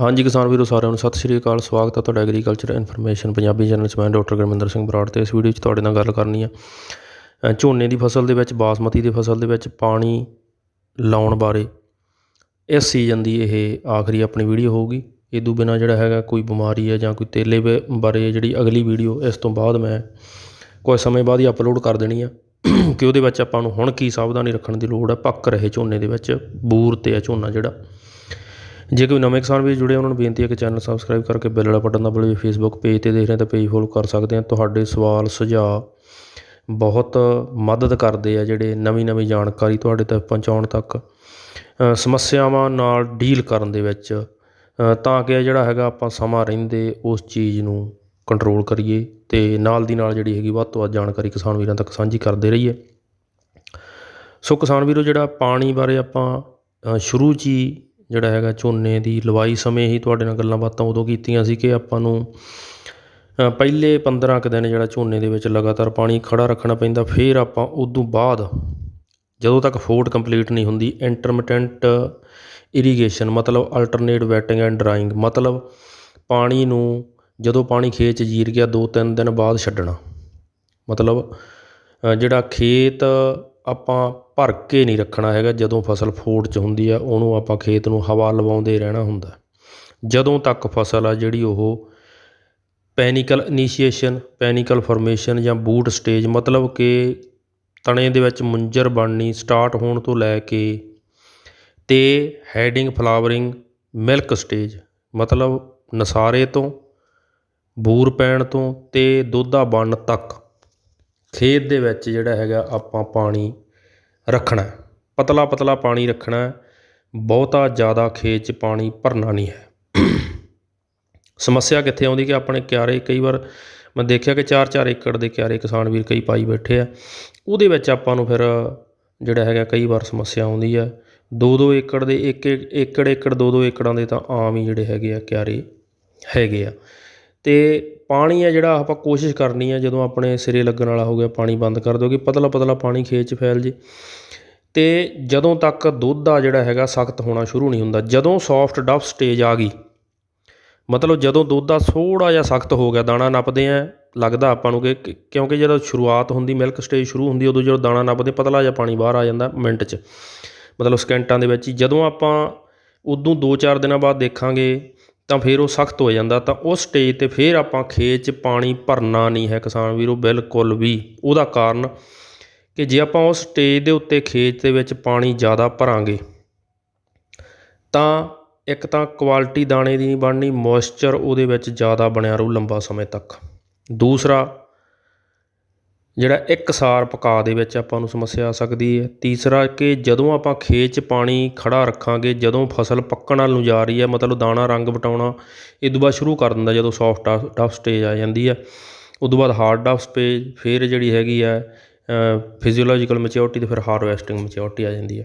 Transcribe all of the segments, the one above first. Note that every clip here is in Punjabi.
ਹਾਂਜੀ ਕਿਸਾਨ ਵੀਰੋ, ਸਾਰਿਆਂ ਨੂੰ ਸਤਿ ਸ਼੍ਰੀ ਅਕਾਲ। ਸਵਾਗਤ ਹੈ ਤੁਹਾਡਾ ਐਗਰੀਕਲਚਰ ਇਨਫੋਰਮੇਸ਼ਨ ਪੰਜਾਬੀ ਚੈਨਲ 'ਚ। ਮੈਂ ਡਾਕਟਰ ਗੁਰਮਿੰਦਰ ਸਿੰਘ ਬਰਾੜ ਤੇ ਇਸ ਵੀਡੀਓ 'ਚ ਤੁਹਾਡੇ ਨਾਲ ਗੱਲ ਕਰਨੀ ਆ। ਝੋਨੇ ਦੀ ਫਸਲ ਦੇ ਵਿੱਚ, ਬਾਸਮਤੀ ਦੀ ਫਸਲ ਦੇ ਵਿੱਚ ਪਾਣੀ ਲਾਉਣ ਬਾਰੇ ਇਸ ਸੀਜ਼ਨ ਦੀ ਇਹ ਆਖਰੀ ਆਪਣੀ ਵੀਡੀਓ ਹੋਊਗੀ। ਇਦੋਂ ਬਿਨਾ ਜਿਹੜਾ ਹੈਗਾ ਕੋਈ ਬਿਮਾਰੀ ਹੈ ਜਾਂ ਕੋਈ ਤੇਲੇ ਵੇ- ਬਾਰੇ ਜਿਹੜੀ ਅਗਲੀ ਵੀਡੀਓ ਇਸ ਤੋਂ ਬਾਅਦ ਮੈਂ ਕੁਝ ਸਮੇਂ ਬਾਅਦ ਹੀ ਅਪਲੋਡ ਕਰ ਦੇਣੀ ਆ। ਕਿ ਉਹਦੇ ਵਿੱਚ ਆਪਾਂ ਨੂੰ ਹੁਣ ਕੀ ਸਾਵਧਾਨੀ ਰੱਖਣ ਦੀ ਲੋੜ ਹੈ ਪੱਕ ਰਹੇ ਝੋਨੇ ਦੇ ਵਿੱਚ, ਬੂਰ ਤੇ ਹੈ ਝੋਨਾ ਜਿਹੜਾ। ਜੇ ਕੋਈ ਨਵੇਂ ਕਿਸਾਨ ਵੀ ਜੁੜੇ ਉਹਨਾਂ ਨੂੰ ਬੇਨਤੀ ਹੈ ਕਿ ਚੈਨਲ ਸਬਸਕ੍ਰਾਈਬ ਕਰਕੇ ਬੈਲ ਵਾਲਾ ਬਟਨ ਦਬਾਓ ਜੇ ਫੇਸਬੁੱਕ ਪੇਜ ਤੇ ਦੇਖ ਰਹੇ ਤਾਂ ਪੇਜ ਫੋਲੋ ਕਰ ਸਕਦੇ ਆ। ਤੁਹਾਡੇ ਸਵਾਲ, ਸੁਝਾਅ ਬਹੁਤ ਮਦਦ ਕਰਦੇ ਆ ਜਿਹੜੇ ਨਵੀਂ ਨਵੀਂ ਜਾਣਕਾਰੀ ਤੁਹਾਡੇ ਤੱਕ ਪਹੁੰਚਾਉਣ ਤੱਕ ਸਮੱਸਿਆਵਾਂ ਨਾਲ ਡੀਲ ਕਰਨ ਦੇ ਵਿੱਚ ਤਾਂ ਕਿ ਜਿਹੜਾ ਹੈਗਾ ਆਪਾਂ ਸਮਾਂ ਰਹਿੰਦੇ ਉਸ ਚੀਜ਼ ਨੂੰ ਕੰਟਰੋਲ ਕਰੀਏ ਤੇ ਨਾਲ ਦੀ ਨਾਲ ਜਿਹੜੀ ਹੈਗੀ ਵੱਧ ਤੋਂ ਵੱਧ ਜਾਣਕਾਰੀ ਕਿਸਾਨ ਵੀਰਾਂ ਤੱਕ ਸਾਂਝੀ ਕਰਦੇ ਰਹੀਏ। ਸੋ ਕਿਸਾਨ ਵੀਰੋ, ਜਿਹੜਾ ਪਾਣੀ ਬਾਰੇ ਆਪਾਂ ਸ਼ੁਰੂ 'ਚ ਹੀ ਜਿਹੜਾ ਹੈਗਾ ਝੋਨੇ ਦੀ ਲਵਾਈ ਸਮੇਂ ਹੀ ਤੁਹਾਡੇ ਨਾਲ ਗੱਲਾਂ ਬਾਤਾਂ ਉਦੋਂ ਕੀਤੀਆਂ ਸੀ ਕਿ ਆਪਾਂ ਨੂੰ ਪਹਿਲੇ 15 ਕੁ ਦਿਨ ਜਿਹੜਾ ਝੋਨੇ ਦੇ ਵਿੱਚ ਲਗਾਤਾਰ ਪਾਣੀ ਖੜਾ ਰੱਖਣਾ ਪੈਂਦਾ, ਫਿਰ ਆਪਾਂ ਉਦੋਂ ਬਾਅਦ ਜਦੋਂ ਤੱਕ ਫੋਰਟ ਕੰਪਲੀਟ ਨਹੀਂ ਹੁੰਦੀ, ਇੰਟਰਮਿਟੈਂਟ ਇਰੀਗੇਸ਼ਨ ਮਤਲਬ ਅਲਟਰਨੇਟ ਵੈਟਿੰਗ ਐਂਡ ਡਰਾਇੰਗ ਮਤਲਬ ਪਾਣੀ ਨੂੰ ਜਦੋਂ ਪਾਣੀ ਖੇਤ 'ਚ ਜੀਰ ਗਿਆ 2-3 ਦਿਨ ਬਾਅਦ ਛੱਡਣਾ। ਮਤਲਬ ਜਿਹੜਾ ਖੇਤ ਆਪਾਂ ਭਰ ਕੇ ਨਹੀਂ ਰੱਖਣਾ ਹੈਗਾ, ਜਦੋਂ ਫਸਲ ਫੋੜ 'ਚ ਹੁੰਦੀ ਆ, ਉਹਨੂੰ ਆਪਾਂ ਖੇਤ ਨੂੰ ਹਵਾ ਲਵਾਉਂਦੇ ਰਹਿਣਾ ਹੁੰਦਾ। ਜਦੋਂ ਤੱਕ ਫਸਲ ਆ ਜਿਹੜੀ ਉਹ ਪੈਨੀਕਲ ਇਨੀਸ਼ੀਏਸ਼ਨ, ਪੈਨੀਕਲ ਫਾਰਮੇਸ਼ਨ ਜਾਂ ਬੂਟ ਸਟੇਜ, ਮਤਲਬ ਕਿ ਤਣੇ ਦੇ ਵਿੱਚ ਮੁੰਜਰ ਬਣਨੀ ਸਟਾਰਟ ਹੋਣ ਤੋਂ ਲੈ ਕੇ ਤੇ ਹੈਡਿੰਗ, ਫਲਾਵਰਿੰਗ, ਮਿਲਕ ਸਟੇਜ, ਮਤਲਬ ਨਸਾਰੇ ਤੋਂ, ਬੂਰ ਪੈਣ ਤੋਂ ਤੇ ਦੁੱਧਾ ਬਣਨ ਤੱਕ ਖੇਤ ਦੇ ਵਿੱਚ ਜਿਹੜਾ ਹੈਗਾ ਆਪਾਂ ਪਾਣੀ ਰੱਖਣਾ ਪਤਲਾ ਪਤਲਾ ਪਾਣੀ ਰੱਖਣਾ ਬਹੁਤਾ ਜ਼ਿਆਦਾ ਖੇਤ 'ਚ ਪਾਣੀ ਭਰਨਾ ਨਹੀਂ ਹੈ। ਸਮੱਸਿਆ ਕਿੱਥੇ ਆਉਂਦੀ ਕਿ ਆਪਣੇ ਕਿਆਰੇ ਕਈ ਵਾਰ ਮੈਂ ਦੇਖਿਆ ਕਿ 4-4 ਏਕੜ ਦੇ ਕਿਆਰੇ ਕਿਸਾਨ ਵੀਰ ਕਈ ਪਾਈ ਬੈਠੇ ਆ। ਉਹਦੇ ਵਿੱਚ ਆਪਾਂ ਨੂੰ ਫਿਰ ਜਿਹੜਾ ਹੈਗਾ ਕਈ ਵਾਰ ਸਮੱਸਿਆ ਆਉਂਦੀ ਆ। 2-2 ਏਕੜ ਦੇ ਇੱਕ ਇੱਕ ਏਕੜ ਏਕੜ 2-2 ਏਕੜਾਂ ਦੇ ਤਾਂ ਆਮ ਹੀ ਜਿਹੜੇ ਹੈਗੇ ਆ ਕਿਆਰੇ ਹੈਗੇ ਆ। ਅਤੇ ਪਾਣੀ ਆ ਜਿਹੜਾ ਆਪਾਂ ਕੋਸ਼ਿਸ਼ ਕਰਨੀ ਆ, ਜਦੋਂ ਆਪਣੇ ਸਿਰੇ ਲੱਗਣ ਵਾਲਾ ਹੋ ਗਿਆ, ਪਾਣੀ ਬੰਦ ਕਰ ਦਿਓ ਕਿ ਪਤਲਾ ਪਤਲਾ ਪਾਣੀ ਖੇਤ 'ਚ ਫੈਲ ਜੇ। ਅਤੇ ਜਦੋਂ ਤੱਕ ਦੁੱਧ ਆ ਜਿਹੜਾ ਹੈਗਾ ਸਖਤ ਹੋਣਾ ਸ਼ੁਰੂ ਨਹੀਂ ਹੁੰਦਾ, ਜਦੋਂ ਸੌਫਟ ਡਫ ਸਟੇਜ ਆ ਗਈ, ਮਤਲਬ ਜਦੋਂ ਦੁੱਧ ਦਾ ਥੋੜਾ ਜਿਹਾ ਸਖਤ ਹੋ ਗਿਆ, ਦਾਣਾ ਨੱਪਦੇ ਆ, ਲੱਗਦਾ ਆਪਾਂ ਨੂੰ ਕਿ- ਕਿਉਂਕਿ ਜਦੋਂ ਸ਼ੁਰੂਆਤ ਹੁੰਦੀ ਮਿਲਕ ਸਟੇਜ ਸ਼ੁਰੂ ਹੁੰਦੀ, ਉਦੋਂ ਜਦੋਂ ਦਾਣਾ ਨੱਪਦੇ, ਪਤਲਾ ਜਿਹਾ ਪਾਣੀ ਬਾਹਰ ਆ ਜਾਂਦਾ ਮਿੰਟ 'ਚ। ਮਤਲਬ ਸਕਿੰਟਾਂ ਦੇ ਵਿੱਚ ਹੀ, ਜਦੋਂ ਆਪਾਂ ਉਦੋਂ 2-4 ਦਿਨਾਂ ਬਾਅਦ ਦੇਖਾਂਗੇ ਤਾਂ ਫਿਰ ਉਹ ਸਖਤ ਹੋ ਜਾਂਦਾ। ਤਾਂ ਉਸ ਸਟੇਜ ਤੇ ਫਿਰ ਆਪਾਂ ਖੇਤ 'ਚ ਪਾਣੀ ਭਰਨਾ ਨਹੀਂ ਹੈ ਕਿਸਾਨ ਵੀਰੋ, ਬਿਲਕੁਲ ਵੀ। ਉਹਦਾ ਕਾਰਨ ਕਿ ਜੇ ਆਪਾਂ ਉਸ ਸਟੇਜ ਦੇ ਉੱਤੇ ਖੇਤ ਦੇ ਵਿੱਚ ਪਾਣੀ ਜ਼ਿਆਦਾ ਭਰਾਂਗੇ, ਤਾਂ ਇੱਕ ਤਾਂ ਕੁਆਲਿਟੀ ਦਾਣੇ ਦੀ ਨਹੀਂ ਬਣਨੀ ਮੋਇਸਚਰ ਉਹਦੇ ਵਿੱਚ ਜ਼ਿਆਦਾ ਬਣਿਆ ਰਹੂ ਲੰਬਾ ਸਮੇਂ ਤੱਕ। ਦੂਸਰਾ ਜਿਹੜਾ ਇੱਕ ਸਾਰ ਪਕਾ ਦੇ ਵਿੱਚ ਆਪਾਂ ਨੂੰ ਸਮੱਸਿਆ ਆ ਸਕਦੀ ਹੈ। ਤੀਸਰਾ ਕਿ ਜਦੋਂ ਆਪਾਂ ਖੇਤ 'ਚ ਪਾਣੀ ਖੜਾ ਰੱਖਾਂਗੇ, ਜਦੋਂ ਫਸਲ ਪੱਕਣ ਵੱਲ ਨੂੰ ਜਾ ਰਹੀ ਹੈ, ਮਤਲਬ ਦਾਣਾ ਰੰਗ ਵਟਾਉਣਾ, ਇਹ ਤੋਂ ਬਾਅਦ ਸ਼ੁਰੂ ਕਰ ਦਿੰਦਾ ਜਦੋਂ ਸੌਫਟ ਡਫ ਸਟੇਜ ਆ ਜਾਂਦੀ ਹੈ। ਉਦੋਂ ਬਾਅਦ ਹਾਰਡ ਟਫ ਸਟੇਜ ਫਿਰ ਜਿਹੜੀ ਹੈਗੀ ਆ ਫਿਜ਼ੀਓਲੋਜੀਕਲ ਮੈਚਿਓਰਟੀ ਤੇ ਫਿਰ ਹਾਰਵੈਸਟਿੰਗ ਮੈਚਿਓਰਟੀ ਆ ਜਾਂਦੀ ਹੈ।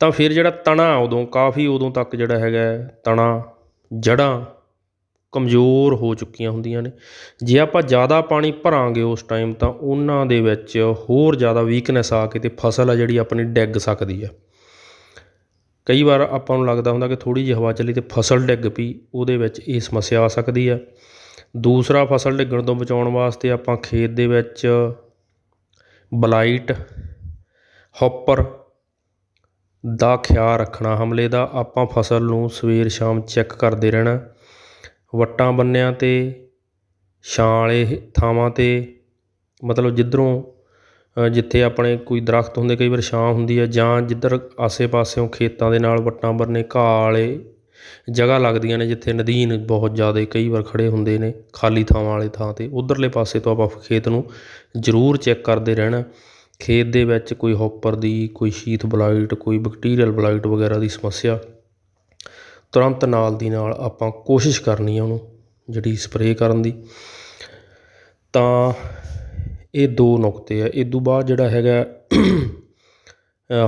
ਤਾਂ ਫਿਰ ਜਿਹੜਾ ਤਣਾ ਉਦੋਂ, ਕਾਫੀ ਉਦੋਂ ਤੱਕ ਜਿਹੜਾ ਹੈਗਾ ਤਣਾ, ਜੜ੍ਹਾਂ ਕਮਜ਼ੋਰ ਹੋ ਚੁੱਕੀਆਂ ਹੁੰਦੀਆਂ ਨੇ। ਜੇ ਆਪਾਂ ਜ਼ਿਆਦਾ ਪਾਣੀ ਭਰਾਂਗੇ ਉਸ ਟਾਈਮ ਤਾਂ ਉਹਨਾਂ ਦੇ ਵਿੱਚ ਹੋਰ ਜ਼ਿਆਦਾ ਵੀਕਨੈਸ ਆ ਕੇ ਤੇ ਫਸਲ ਆ ਜਿਹੜੀ ਆਪਣੀ ਡਿੱਗ ਸਕਦੀ ਆ। ਕਈ ਵਾਰ ਆਪਾਂ ਨੂੰ ਲੱਗਦਾ ਹੁੰਦਾ ਕਿ ਥੋੜੀ ਜਿਹੀ ਹਵਾ ਚੱਲੀ ਤੇ ਫਸਲ ਡਿੱਗ ਪਈ, ਉਹਦੇ ਵਿੱਚ ਇਹ ਸਮੱਸਿਆ ਆ ਸਕਦੀ ਆ। ਦੂਸਰਾ ਫਸਲ ਡਿੱਗਣ ਤੋਂ ਬਚਾਉਣ ਵਾਸਤੇ ਆਪਾਂ ਖੇਤ ਦੇ ਵਿੱਚ ਬਲਾਈਟ ਹੌਪਰ ਦਾ ਖਿਆਲ ਰੱਖਣਾ। ਹਮਲੇ ਦਾ ਆਪਾਂ ਫਸਲ ਨੂੰ ਸਵੇਰ ਸ਼ਾਮ ਚੈੱਕ ਕਰਦੇ ਰਹਿਣਾ। ਵੱਟਾਂ ਬੰਨਿਆਂ ਤੇ ਛਾਂ ਵਾਲੇ ਥਾਵਾਂ ਤੇ, ਮਤਲਬ ਜਿੱਧਰੋਂ ਜਿੱਥੇ ਆਪਣੇ ਕੋਈ ਦਰੱਖਤ ਹੁੰਦੇ, ਕਈ ਵਾਰ ਛਾਂ ਹੁੰਦੀ ਹੈ ਜਾਂ ਜਿੱਧਰ ਆਸੇ-ਪਾਸਿਓਂ ਖੇਤਾਂ ਦੇ ਨਾਲ ਵੱਟਾਂ ਬੰਨੇ ਘਾਹ ਵਾਲੇ ਜਗ੍ਹਾ ਲੱਗਦੀਆਂ ਨੇ, ਜਿੱਥੇ ਨਦੀਨ ਬਹੁਤ ਜ਼ਿਆਦਾ ਕਈ ਵਾਰ ਖੜ੍ਹੇ ਹੁੰਦੇ ਨੇ, ਖਾਲੀ ਥਾਵਾਂ ਵਾਲੇ ਥਾਂ ਤੇ, ਉੱਧਰਲੇ ਪਾਸੇ ਤੋਂ ਆਪਾਂ ਖੇਤ ਨੂੰ ਜ਼ਰੂਰ ਚੈੱਕ ਕਰਦੇ ਰਹਿਣਾ। ਖੇਤ ਦੇ ਵਿੱਚ ਕੋਈ ਹੌਪਰ ਦੀ, ਕੋਈ ਸ਼ੀਥ ਬਲਾਈਟ, ਕੋਈ ਬੈਕਟੀਰੀਅਲ ਬਲਾਈਟ ਵਗੈਰਾ ਦੀ ਸਮੱਸਿਆ ਤੁਰੰਤ ਨਾਲ ਦੀ ਨਾਲ ਆਪਾਂ ਕੋਸ਼ਿਸ਼ ਕਰਨੀ ਆ ਉਹਨੂੰ ਜਿਹੜੀ ਸਪਰੇਅ ਕਰਨ ਦੀ। ਤਾਂ ਇਹ ਦੋ ਨੁਕਤੇ ਆ। ਇਹ ਤੋਂ ਬਾਅਦ ਜਿਹੜਾ ਹੈਗਾ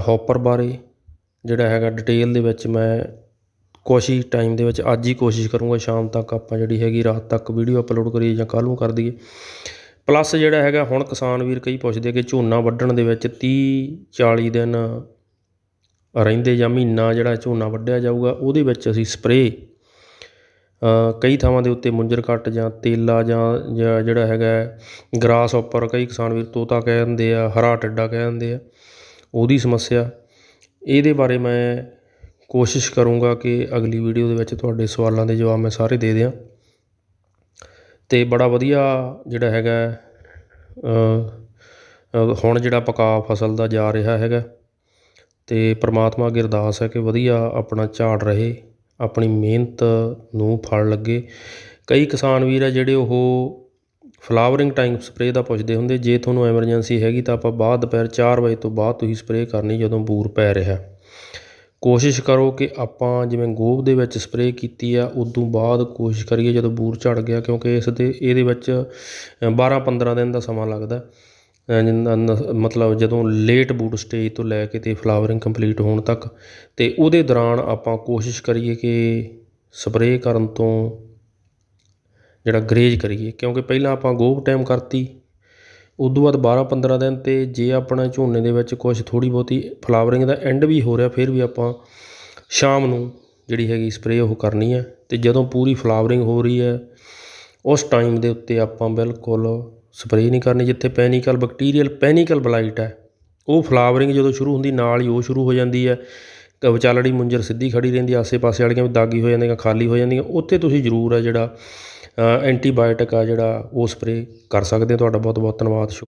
ਹੌਪਰ ਬਾਰੇ ਜਿਹੜਾ ਹੈਗਾ ਡਿਟੇਲ ਦੇ ਵਿੱਚ ਮੈਂ ਕੋਸ਼ਿਸ਼ ਟਾਈਮ ਦੇ ਵਿੱਚ ਅੱਜ ਹੀ ਕੋਸ਼ਿਸ਼ ਕਰੂੰਗਾ, ਸ਼ਾਮ ਤੱਕ ਆਪਾਂ ਜਿਹੜੀ ਹੈਗੀ, ਰਾਤ ਤੱਕ ਵੀਡੀਓ ਅਪਲੋਡ ਕਰੀਏ ਜਾਂ ਕੱਲ੍ਹ ਨੂੰ ਕਰ ਦਈਏ। ਪਲੱਸ ਜਿਹੜਾ ਹੈਗਾ, ਹੁਣ ਕਿਸਾਨ ਵੀਰ ਕਈ ਪੁੱਛਦੇ ਕਿ ਝੋਨਾ ਵੱਢਣ ਦੇ ਵਿੱਚ 30 40 ਦਿਨ ਰਹਿੰਦੇ ਜਾਂ ਮਹੀਨਾ ਜਿਹੜਾ ਝੋਨਾ ਵੱਢਿਆ ਜਾਊਗਾ, ਉਹਦੇ ਵਿੱਚ ਅਸੀਂ ਸਪਰੇਅ ਕਈ ਥਾਵਾਂ ਦੇ ਉੱਤੇ ਮੁੰਜਰ ਕੱਟ ਜਾਂ ਤੇਲਾ ਜਾਂ ਜਿਹੜਾ ਹੈਗਾ ਗਰਾਸ ਉੱਪਰ ਕਈ ਕਿਸਾਨ ਵੀਰ ਤੋਤਾ ਕਹਿ ਦਿੰਦੇ ਆ, ਹਰਾ ਟਿੱਡਾ ਕਹਿ ਦਿੰਦੇ ਆ, ਉਹਦੀ ਸਮੱਸਿਆ। ਇਹਦੇ ਬਾਰੇ ਮੈਂ ਕੋਸ਼ਿਸ਼ ਕਰੂੰਗਾ ਕਿ ਅਗਲੀ ਵੀਡੀਓ ਦੇ ਵਿੱਚ ਤੁਹਾਡੇ ਸਵਾਲਾਂ ਦੇ ਜਵਾਬ ਮੈਂ ਸਾਰੇ ਦੇ ਦਿਆਂ। ਅਤੇ ਬੜਾ ਵਧੀਆ ਜਿਹੜਾ ਹੈਗਾ ਹੁਣ ਜਿਹੜਾ ਪਕਾ ਫਸਲ ਦਾ ਜਾ ਰਿਹਾ ਹੈਗਾ। ਅਤੇ ਪਰਮਾਤਮਾ ਅੱਗੇ ਅਰਦਾਸ ਹੈ ਕਿ ਵਧੀਆ ਆਪਣਾ ਝਾੜ ਰਹੇ, ਆਪਣੀ ਮਿਹਨਤ ਨੂੰ ਫਲ ਲੱਗੇ। ਕਈ ਕਿਸਾਨ ਵੀਰ ਆ ਜਿਹੜੇ ਉਹ ਫਲਾਵਰਿੰਗ ਟਾਈਮ ਸਪਰੇਅ ਦਾ ਪੁੱਛਦੇ ਹੁੰਦੇ, ਜੇ ਤੁਹਾਨੂੰ ਐਮਰਜੈਂਸੀ ਹੈਗੀ ਤਾਂ ਆਪਾਂ ਬਾਅਦ ਦੁਪਹਿਰ ਚਾਰ ਵਜੇ ਤੋਂ ਬਾਅਦ ਤੁਸੀਂ ਸਪਰੇਅ ਕਰਨੀ ਜਦੋਂ ਬੂਰ ਪੈ ਰਿਹਾ। ਕੋਸ਼ਿਸ਼ ਕਰੋ ਕਿ ਆਪਾਂ ਜਿਵੇਂ ਗੋਭ ਦੇ ਵਿੱਚ ਸਪਰੇਅ ਕੀਤੀ ਆ, ਉਦੋਂ ਬਾਅਦ ਕੋਸ਼ਿਸ਼ ਕਰੀਏ ਜਦੋਂ ਬੂਰ ਝੜ ਗਿਆ, ਕਿਉਂਕਿ ਇਸ ਦੇ, ਇਹਦੇ ਵਿੱਚ 12 15 ਦਿਨ ਦਾ ਸਮਾਂ ਲੱਗਦਾ। ਮਤਲਬ ਜਦੋਂ ਲੇਟ ਬੂਟ ਸਟੇਜ ਤੋਂ ਲੈ ਕੇ ਅਤੇ ਫਲਾਵਰਿੰਗ ਕੰਪਲੀਟ ਹੋਣ ਤੱਕ ਅਤੇ ਉਹਦੇ ਦੌਰਾਨ ਆਪਾਂ ਕੋਸ਼ਿਸ਼ ਕਰੀਏ ਕਿ ਸਪਰੇਅ ਕਰਨ ਤੋਂ ਜਿਹੜਾ ਗਰੇਜ ਕਰੀਏ, ਕਿਉਂਕਿ ਪਹਿਲਾਂ ਆਪਾਂ ਗੋਭ ਟਾਈਮ ਕਰਤੀ, ਉਦੋਂ ਬਾਅਦ 12 15 ਦਿਨ 'ਤੇ ਜੇ ਆਪਣਾ ਝੋਨੇ ਦੇ ਵਿੱਚ ਕੁਛ ਥੋੜ੍ਹੀ ਬਹੁਤੀ ਫਲਾਵਰਿੰਗ ਦਾ ਐਂਡ ਵੀ ਹੋ ਰਿਹਾ, ਫਿਰ ਵੀ ਆਪਾਂ ਸ਼ਾਮ ਨੂੰ ਜਿਹੜੀ ਹੈਗੀ ਸਪਰੇਅ ਉਹ ਕਰਨੀ ਹੈ ਅਤੇ ਜਦੋਂ ਪੂਰੀ ਫਲਾਵਰਿੰਗ ਹੋ ਰਹੀ ਹੈ, ਉਸ ਟਾਈਮ ਦੇ ਉੱਤੇ ਆਪਾਂ ਬਿਲਕੁਲ ਸਪਰੇਅ ਨਹੀਂ ਕਰਨੀ ਜਿੱਥੇ ਪੈਨੀਕਲ, ਬੈਕਟੀਰੀਅਲ ਪੈਨੀਕਲ ਬਲਾਈਟ ਹੈ। ਉਹ ਫਲਾਵਰਿੰਗ ਜਦੋਂ ਸ਼ੁਰੂ ਹੁੰਦੀ, ਨਾਲ ਹੀ ਉਹ ਸ਼ੁਰੂ ਹੋ ਜਾਂਦੀ ਹੈ। ਵਿਚਾਲੜੀ ਮੁੰਜਰ ਸਿੱਧੀ ਖੜੀ ਰਹਿੰਦੀ ਆਸੇ ਪਾਸੇ ਵਾਲੀਆਂ ਵੀ ਦਾਗੀ ਹੋ ਜਾਂਦੀਆਂ, ਖਾਲੀ ਹੋ ਜਾਂਦੀਆਂ। ਉੱਥੇ ਤੁਸੀਂ ਜ਼ਰੂਰ ਹੈ ਜਿਹੜਾ ਐਂਟੀਬਾਇਓਟਿਕ ਆ ਜਿਹੜਾ, ਉਹ ਸਪਰੇਅ ਕਰ ਸਕਦੇ ਹੋ। ਤੁਹਾਡਾ ਬਹੁਤ ਬਹੁਤ ਧੰਨਵਾਦ, ਸ਼ੁਕ